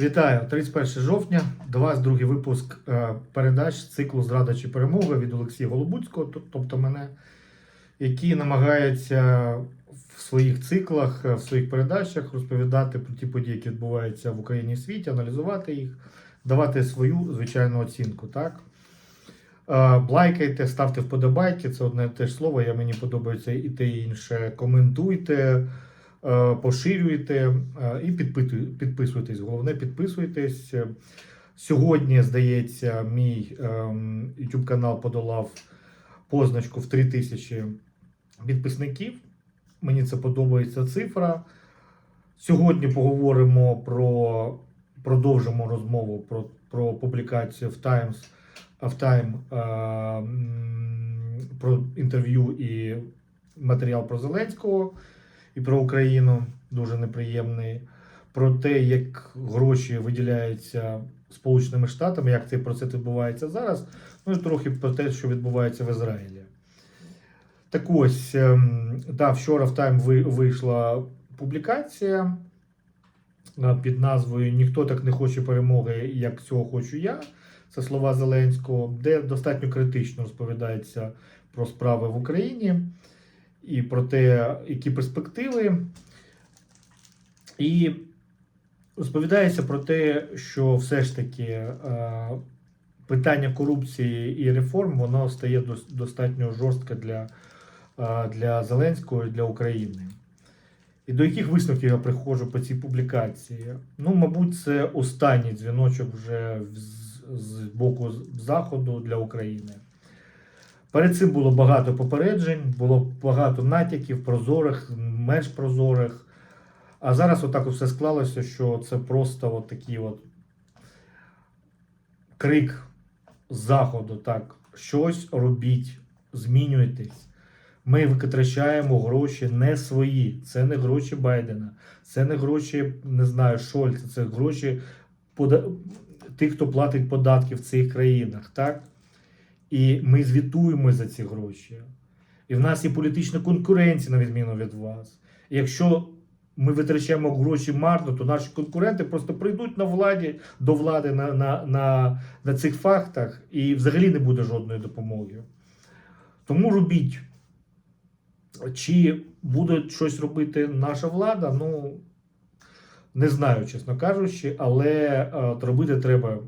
Вітаю! 31 жовтня. До вас другий випуск е, передач циклу Зрада чи перемога від Олексія Голобуцького, тобто мене, який намагається в своїх циклах, е, в своїх передачах розповідати про ті події, які відбуваються в Україні і світі, аналізувати їх, давати свою звичайну оцінку. Так? Е, Лайкайте, ставте вподобайки, це одне те ж слово. Я мені подобається і те і інше. Коментуйте, е, поширюйте е, і підписуйтесь. Головне, підписуйтесь. Сьогодні, здається, мій ем, YouTube канал подолав позначку в 3000 підписників. Мені це подобається цифра. Сьогодні поговоримо про продовжимо розмову про, про публікацію в Times в Time е, про інтерв'ю і матеріал про Зеленського і про Україну дуже неприємний. Про те, як гроші виділяються Сполученими Штатами, як цей процес відбувається зараз. Ну і трохи про те, що відбувається в Ізраїлі. Так ось, ем, да, вчора в Time вийшла публікація е, під назвою Ніхто так не хоче перемоги, як цього хочу я. Це слова Зеленського, де достатньо критично розповідається про справи в Україні і про те, які перспективи. І розповідається про те, що все ж таки е, питання корупції і реформ воно стає достатньо жорстке для, е, для Зеленського і для України. І до яких висновків я приходжу по цій публікації? Ну, мабуть, це останній дзвіночок вже з, з боку Заходу для України. Перед цим було багато попереджень, було багато натяків, прозорих, менш прозорих. А зараз отак все склалося, що це просто от такий от крик з заходу, так, щось робіть, змінюйтесь. Ми витрачаємо гроші не свої. Це не гроші Байдена, це не гроші, не знаю, Шольца, це гроші пода... тих, хто платить податки в цих країнах. так? І ми звітуємо за ці гроші. І в нас є політична конкуренція, на відміну від вас. І якщо ми витрачаємо гроші марно, то наші конкуренти просто прийдуть на владі до влади на, на, на, на цих фактах і взагалі не буде жодної допомоги. Тому робіть. Чи буде щось робити наша влада? Ну не знаю, чесно кажучи, але е, робити треба.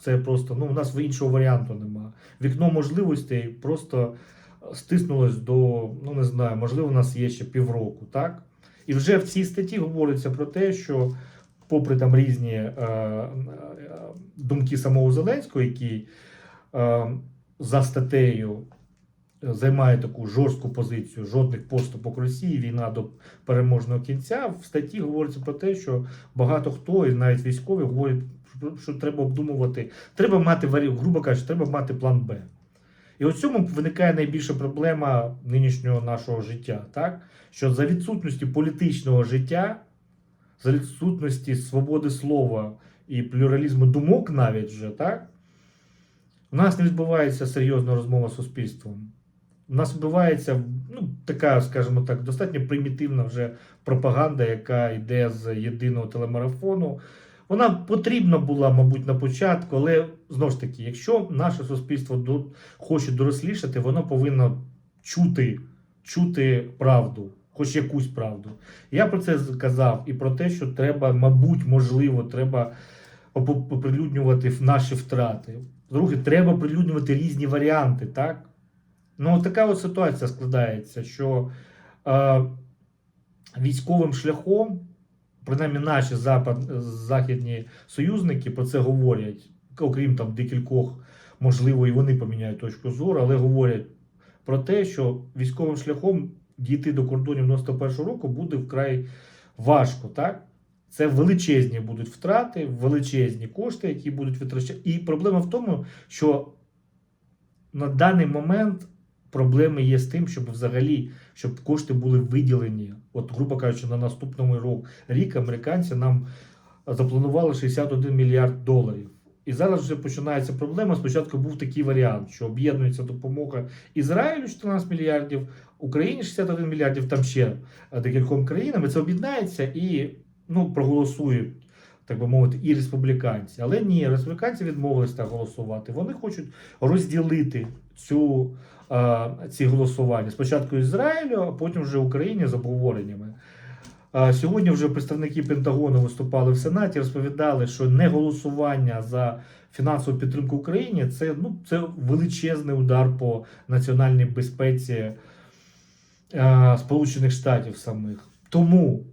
Це просто ну, у нас іншого варіанту нема. Вікно можливостей просто стиснулось до, ну не знаю, можливо, у нас є ще півроку, так? І вже в цій статті говориться про те, що, попри там різні е, е, думки самого Зеленського, який е, за статтею займає таку жорстку позицію, жодних поступок Росії, війна до переможного кінця. В статті говориться про те, що багато хто, і навіть військові, говорять, що- треба обдумувати, треба мати грубо кажучи, треба мати план Б. І у цьому виникає найбільша проблема нинішнього нашого життя, так? що за відсутності політичного життя, за відсутності свободи слова і плюралізму думок навіть вже, так? у нас не відбувається серйозна розмова з суспільством. У нас відбувається ну, така, скажімо так, достатньо примітивна вже пропаганда, яка йде з єдиного телемарафону. Вона потрібна була, мабуть, на початку, але знову ж таки, якщо наше суспільство хоче дорослішати, воно повинно чути, чути правду, хоч якусь правду. Я про це казав і про те, що треба, мабуть, можливо, треба оприлюднювати наші втрати. Друге, треба оприлюднювати різні варіанти, так? Ну, така от ситуація складається, що е, військовим шляхом, принаймні наші запад, західні союзники про це говорять, окрім там декількох, можливо, і вони поміняють точку зору, але говорять про те, що військовим шляхом дійти до кордонів 91-го року буде вкрай важко, так? Це величезні будуть втрати, величезні кошти, які будуть витрачати. І проблема в тому, що на даний момент проблеми є з тим, щоб взагалі щоб кошти були виділені. От, грубо кажучи, на наступному рік американці нам запланували 61 мільярд доларів. І зараз вже починається проблема. Спочатку був такий варіант, що об'єднується допомога Ізраїлю 14 мільярдів, Україні 61 мільярдів, там ще декільком країнам. І Це об'єднається і ну, проголосують так би мовити, і республіканці. Але ні, республіканці відмовились так голосувати. Вони хочуть розділити цю, е, ці голосування. Спочатку Ізраїлю, а потім вже Україні з обговореннями. Е, Сьогодні вже представники Пентагону виступали в Сенаті, розповідали, що не голосування за фінансову підтримку Україні це, ну, це величезний удар по національній безпеці е, Сполучених Штатів самих. Тому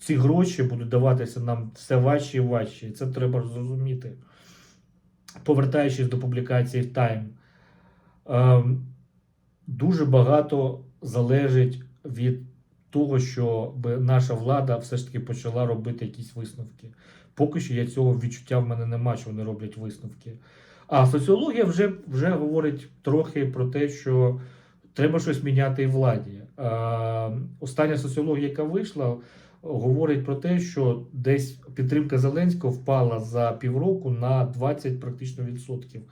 ці гроші будуть даватися нам все важче і важче. І це треба зрозуміти. Повертаючись до публікації в Time, е, дуже багато залежить від того, щоб наша влада все ж таки почала робити якісь висновки. Поки що я цього відчуття в мене нема, що вони роблять висновки. А соціологія вже, вже говорить трохи про те, що треба щось міняти і владі. Е, остання соціологія, яка вийшла, говорить про те, що десь підтримка Зеленського впала за півроку на 20 практично відсотків.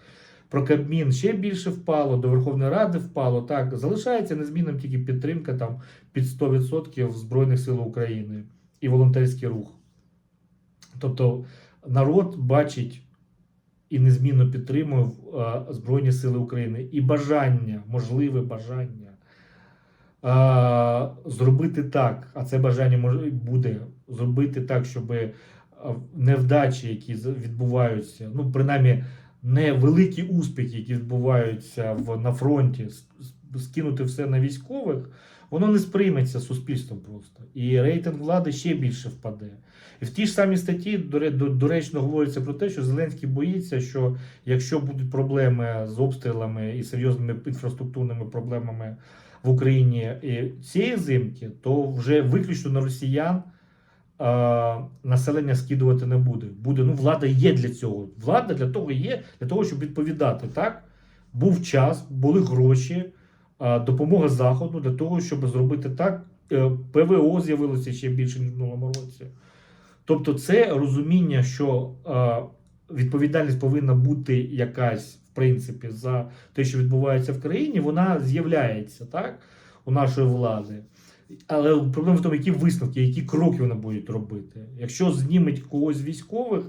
Про Кабмін ще більше впало, до Верховної Ради впало. Так, залишається незмінним тільки підтримка там під 100% Збройних сил України і волонтерський рух. Тобто народ бачить і незмінно підтримує е, Збройні Сили України і бажання, можливе бажання зробити так, а це бажання буде зробити так, щоб невдачі, які відбуваються, ну принаймні невеликі успіхи, які відбуваються в, на фронті, скинути все на військових, воно не сприйметься суспільством просто. І рейтинг влади ще більше впаде. І в тій ж самій статті доре- доречно говориться про те, що Зеленський боїться, що якщо будуть проблеми з обстрілами і серйозними інфраструктурними проблемами в Україні цієї зимки, то вже виключно на росіян е, населення скидувати не буде. Буде ну, влада є для цього. Влада для того є, для того, щоб відповідати. Так був час, були гроші, е, допомога заходу для того, щоб зробити так. Е, ПВО з'явилося ще більше ніж в минулому році. Тобто, це розуміння, що е, відповідальність повинна бути якась, принципі, за те, що відбувається в країні, вона з'являється так, у нашої влади. Але проблема в тому, які висновки, які кроки вони будуть робити. Якщо знімуть когось з військових,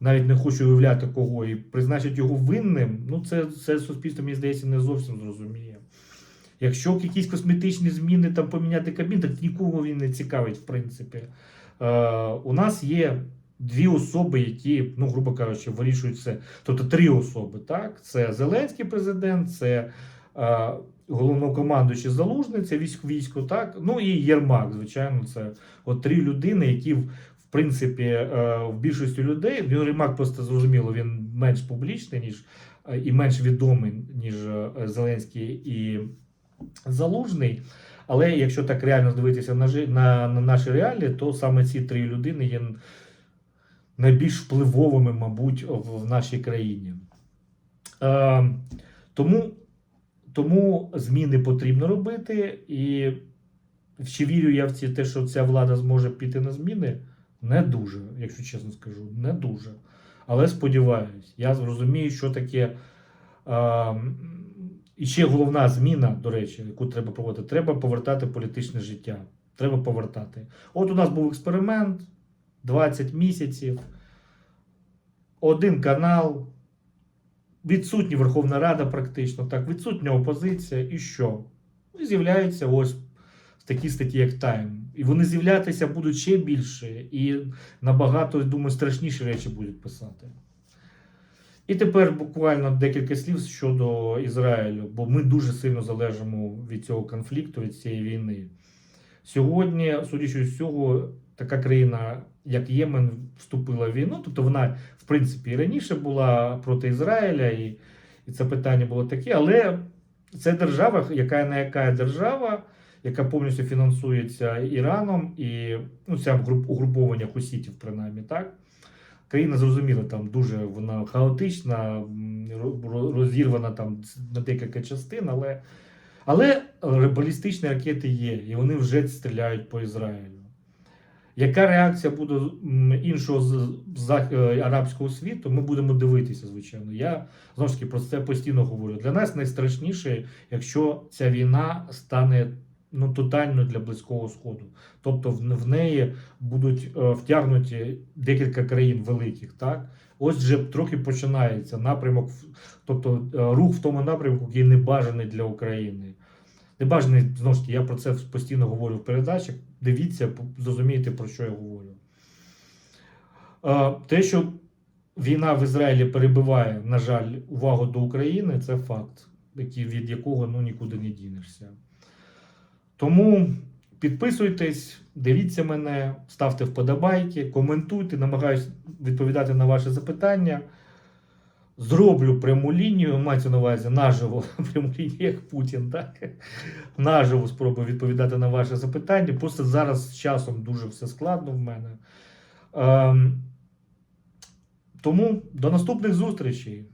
навіть не хочу уявляти кого, і призначать його винним, ну це, це суспільство, мені здається, не зовсім зрозуміє. Якщо якісь косметичні зміни там поміняти кабін, так нікого він не цікавить, в принципі. Е, у нас є дві особи, які, ну, грубо кажучи, вирішують все. Тобто три особи. Так? Це Зеленський президент, це е, головнокомандуючий Залужний, це військо, так? Ну і Єрмак, звичайно, це от три людини, які в принципі е, в більшості людей ну, Єрмак просто зрозуміло, він менш публічний, ніж е, і менш відомий, ніж е, Зеленський і Залужний. Але якщо так реально дивитися на, на, на наші реалії, то саме ці три людини є найбільш впливовими, мабуть, в, нашій країні. Е, тому, тому зміни потрібно робити. І чи вірю я в ці, те, що ця влада зможе піти на зміни? Не дуже, якщо чесно скажу, не дуже. Але сподіваюсь, я зрозумію, що таке. Е, і ще головна зміна, до речі, яку треба проводити, треба повертати політичне життя. Треба повертати. От у нас був експеримент 20 місяців, один канал, відсутня Верховна Рада, практично так, відсутня опозиція, і що? І з'являються ось такі статті, як Time. І вони з'являтися будуть ще більше, і набагато, думаю, страшніші речі будуть писати. І тепер буквально декілька слів щодо Ізраїлю, бо ми дуже сильно залежимо від цього конфлікту, від цієї війни. Сьогодні, судячи з цього, така країна, як Ємен, вступила в війну. Тобто вона, в принципі, і раніше була проти Ізраїля, і, і це питання було таке. Але це держава, яка не яка держава, яка повністю фінансується Іраном і ну, груп, угруповання хусітів, принаймні, так. Країна зрозуміла, там дуже вона хаотична, розірвана там на декілька частин, але, але балістичні ракети є, і вони вже стріляють по Ізраїлю. Яка реакція буде іншого з е, арабського світу, ми будемо дивитися, звичайно. Я знову ж таки про це постійно говорю. Для нас найстрашніше, якщо ця війна стане ну, тотально для Близького Сходу. Тобто в, в неї будуть е, втягнуті декілька країн великих. Так? Ось вже трохи починається напрямок, тобто е, рух в тому напрямку, який не бажаний для України. Не бажаний, знову ж таки, я про це постійно говорю в передачах. Дивіться, зрозумієте, про що я говорю. Е, Те, що війна в Ізраїлі перебиває, на жаль, увагу до України, це факт, від якого ну, нікуди не дінешся. Тому підписуйтесь, дивіться мене, ставте вподобайки, коментуйте, намагаюсь відповідати на ваші запитання. Зроблю пряму лінію, мається на увазі наживо пряму лінію, як Путін, так? Наживо спробую відповідати на ваше запитання. Просто зараз з часом дуже все складно в мене. Ем, тому до наступних зустрічей.